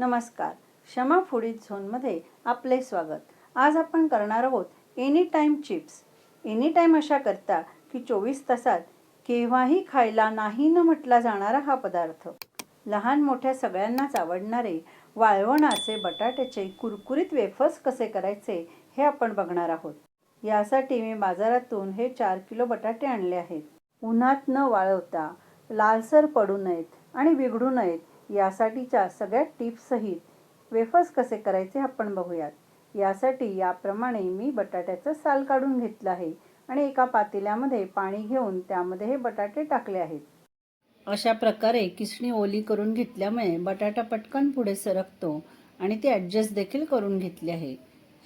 नमस्कार. क्षमा फुडीत झोनमध्ये आपले स्वागत. आज आपण करणार आहोत any time chips. Any time अशा करता की चोवीस तासात केव्हाही खायला नाही न म्हटला जाणारा हा पदार्थ. लहान मोठ्या सगळ्यांनाच आवडणारे वाळवणाचे बटाट्याचे कुरकुरीत वेफर्स कसे करायचे हे आपण बघणार आहोत. यासाठी मी बाजारातून हे चार किलो बटाटे आणले आहेत. उन्हात न वाळवता लालसर पडू नयेत आणि बिघडू नयेत यासाठीच्या सगळ्या टिप्ससहित वेफर्स कसे करायचे आपण बघूयात. यासाठी याप्रमाणे मी बटाट्याचं साल काढून घेतलं आहे आणि एका पातेल्यामध्ये पाणी घेऊन त्यामध्ये हे बटाटे टाकले आहेत. अशा प्रकारे किसणी ओली करून घेतल्यामुळे बटाटा पटकन पुढे सरकतो आणि ते ॲडजस्ट देखील करून घेतले आहे.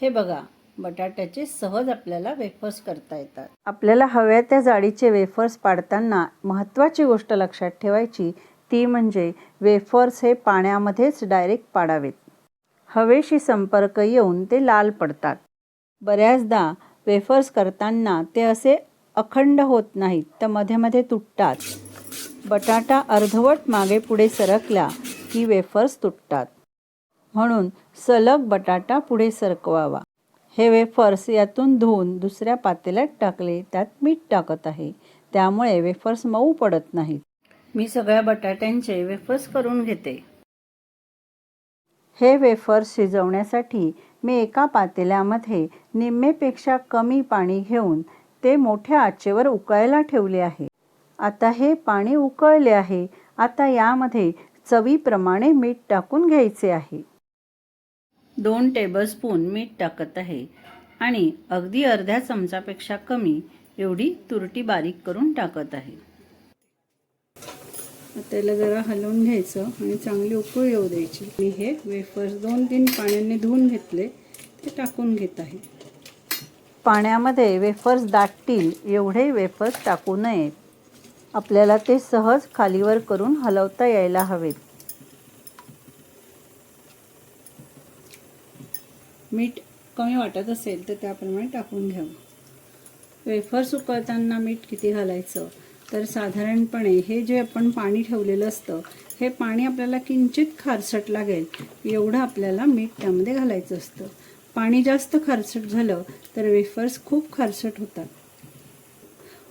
हे बघा बटाट्याचे सहज आपल्याला वेफर्स करता येतात. आपल्याला हव्या त्या जाडीचे वेफर्स पाडताना महत्त्वाची गोष्ट लक्षात ठेवायची ती म्हणजे वेफर्स हे पाण्यामध्येच डायरेक्ट पाडावेत. हवेशी संपर्क येऊन ते लाल पडतात. बऱ्याचदा वेफर्स करताना ते असे अखंड होत नाहीत तर मध्ये मध्ये तुटतात. बटाटा अर्धवट मागे पुढे सरकला की वेफर्स तुटतात. म्हणून सलग बटाटा पुढे सरकवावा. हे वेफर्स यातून धुवून दुसऱ्या पातेल्यात टाकले त्यात मीठ टाकत आहे. त्यामुळे वेफर्स मऊ पडत नाहीत. मी सगळ्या बटाट्यांचे वेफर्स करून घेते. हे वेफर्स शिजवण्यासाठी मी एका पातेल्यामध्ये निम्मेपेक्षा कमी पाणी घेऊन ते मोठ्या आचेवर उकळायला ठेवले आहे. आता हे पाणी उकळले आहे. आता यामध्ये चवीप्रमाणे मीठ टाकून घ्यायचे आहे. दोन टेबलस्पून मीठ टाकत आहे आणि अगदी अर्ध्या चमचापेक्षा कमी एवढी तुरटी बारीक करून टाकत आहे. त्याला जरा हलवून घ्यायचं आणि चांगली उकळी येऊ द्यायची. मी हे वेफर्स दोन तीन पाण्याने धुवून घेतले ते टाकून घेत आहे. पाण्यामध्ये वेफर्स दाटतील एवढे वेफर्स टाकू नयेत. आपल्याला ते सहज खालीवर करून हलवता यायला हवेत. मीठ कमी वाटत असेल तर त्याप्रमाणे टाकून घ्यावं. वेफर्स उकळताना मीठ किती घालायचं? तर साधारणपणे हे जे आपण पाणी ठेवलेलं असतं हे पाणी आपल्याला किंचित खारसट लागेल एवढं आपल्याला मीठ त्यामध्ये घालायचं असतं. पाणी जास्त खारसट झालं तर वेफर्स खूप खारसट होतात.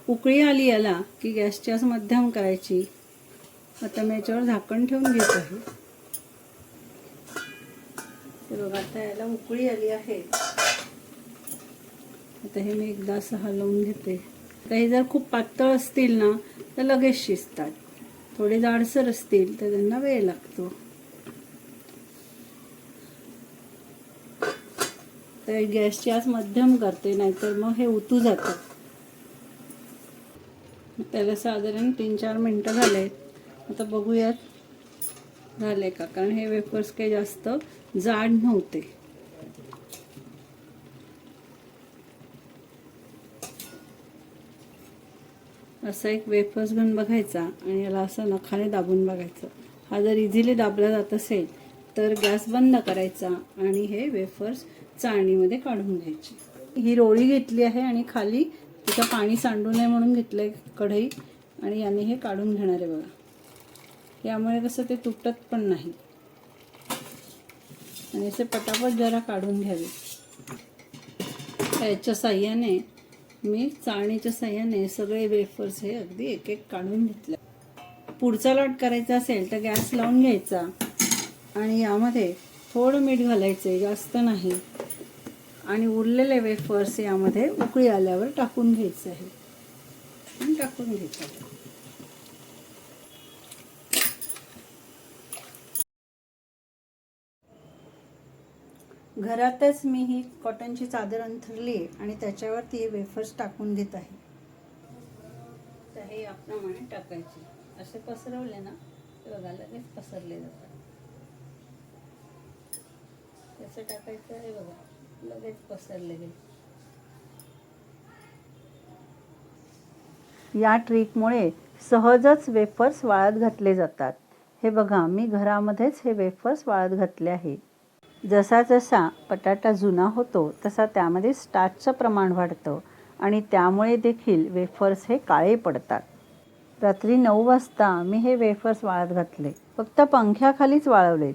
उकळी आली याला की गॅसची असं मध्यम करायची. आता मी याच्यावर झाकण ठेवून घेत आहे. बघा आता याला उकळी आली आहे. आता हे मी एकदा असं हलवून घेते. तर हे जर खूप पातळ असतील ना तर लगेच शिजतात. थोडे जाडसर असतील तर त्यांना वेळ लागतो. तर गॅसची आज मध्यम करते नाहीतर मग हे उतू जातं. त्याला साधारण तीन चार मिनटं झाले आता बघूयात झाले का? कारण हे वेफर्स काही जास्त जाड नव्हते. असा एक वेफर्स घेऊन बघायचा आणि याला असं नखाने दाबून बघायचं. हा जर इझिली दाबला जात असेल तर गॅस बंद करायचा आणि हे वेफर्स चाळणीमध्ये काढून घ्यायचे. ही रोळी घेतली आहे आणि खाली तिचं पाणी सांडू नये म्हणून घेतलं आहे कढई आणि याने हे काढून घेणार आहे बघा. यामुळे कसं ते तुटत पण नाही. आणि असे पटापट जरा काढून घ्यावे. याच्या साह्याने मी चाळणीच्या साह्याने सगळे वेफर्स हे अगदी एक एक काढून घेतले. पुढचा लॉट करायचा असेल तर गॅस लावून घ्यायचा. आणि यामध्ये थोडं मीठ घालायचं जास्त नाही. आणि उरलेले वेफर्स यामध्ये उकळी आल्यावर टाकून घ्यायचं आहे. टाकून घ्यायचं घरातच मी ही कॉटनची चादर अंथरली आहे आणि त्याच्यावरती हे वेफर्स टाकून घेत आहे. तर हे याप्रमाणे टाकायचे. असे पसरवले ना ते बघा लगेच पसरले जातात. कसं टाकायचं आहे बघा लगेच पसरले गेले. या ट्रिकमुळे सहजच वेफर्स वाळत घातले जातात. हे बघा मी घरामध्येच हे वेफर्स वाळत घातले आहे. जसा जसा बटाटा जुना होतो तसा त्यामध्ये स्टार्चचं प्रमाण वाढतं आणि त्यामुळे देखील वेफर्स हे काळे पडतात. रात्री नऊ वाजता मी हे वेफर्स वाळत घातले. फक्त पंख्याखालीच वाळवलेत.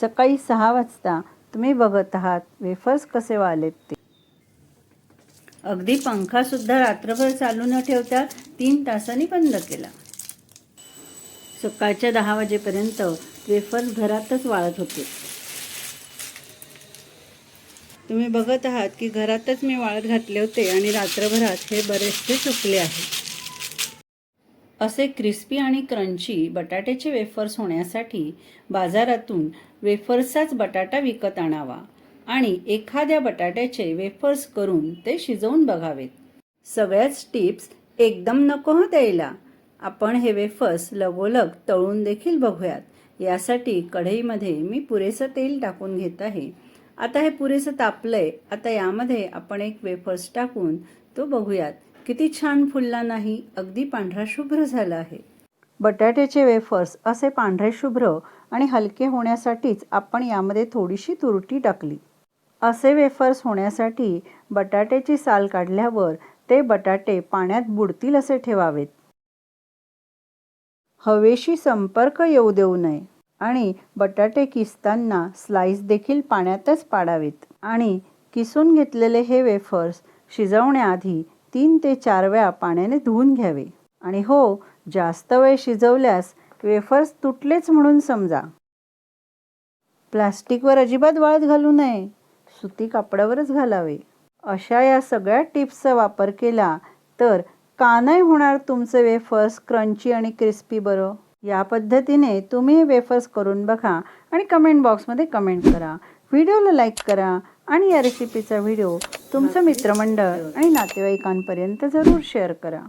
सकाळी सहा वाजता तुम्ही बघत आहात वेफर्स कसे वाळलेत ते. अगदी पंखासुद्धा रात्रभर चालू न ठेवता तीन तासांनी बंद केला. सकाळच्या दहा वाजेपर्यंत वेफर्स घरातच वाळत होते. तुम्ही बघत आहात की घरातच मी वाळत घातले होते आणि रात्रभरात हे बरेचसे सुकले आहे. असे क्रिस्पी आणि क्रंची बटाट्याचे वेफर्स होण्यासाठी बाजारातून वेफर्सचाच बटाटा विकत आणावा आणि एखाद्या बटाट्याचे वेफर्स करून ते शिजवून बघावेत. सगळ्याच टिप्स एकदम नको हो द्यायला आपण हे वेफर्स लगोलग तळून देखील बघूयात. यासाठी कढईमध्ये मी पुरेसं तेल टाकून घेत आहे. आता हे पुरेसं तापलंय. आता यामध्ये आपण एक वेफर्स टाकून तो बघूयात. किती छान फुलला नाही अगदी पांढरा शुभ्र झाला आहे. बटाट्याचे वेफर्स असे पांढरे शुभ्र आणि हलके होण्यासाठीच आपण यामध्ये थोडीशी तुरटी टाकली. असे वेफर्स होण्यासाठी बटाट्याची साल काढल्यावर ते बटाटे पाण्यात बुडतील असे ठेवावेत. हवेशी संपर्क येऊ देऊ नये. आणि बटाटे किसताना स्लाईस देखील पाण्यातच पाडावेत. आणि किसून घेतलेले हे वेफर्स शिजवण्याआधी तीन ते चार वेळा पाण्याने धुवून घ्यावे. आणि हो जास्त वेळ शिजवल्यास वेफर्स तुटलेच म्हणून समजा. प्लास्टिकवर अजिबात वाळत घालू नये. सुती कापडावरच घालावे. अशा या सगळ्या टिप्सचा वापर केला तर का नाही होणार तुमचे वेफर्स क्रंची आणि क्रिस्पी बरं? या पद्धतीने तुम्ही वेफर्स करून बघा आणि कमेंट बॉक्समध्ये कमेंट करा. व्हिडिओला लाईक करा आणि या रेसिपीचा व्हिडिओ तुमचं मित्रमंडळ आणि नातेवाईकांपर्यंत जरूर शेअर करा.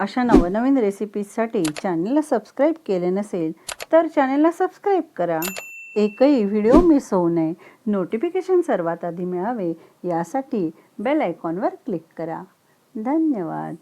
अशा नवनवीन रेसिपीजसाठी चॅनलला सबस्क्राईब केले नसेल तर चॅनलला सबस्क्राईब करा. एकही व्हिडिओ मिस होऊ नये. नोटिफिकेशन सर्वात आधी मिळावे यासाठी बेल आयकॉनवर क्लिक करा. धन्यवाद.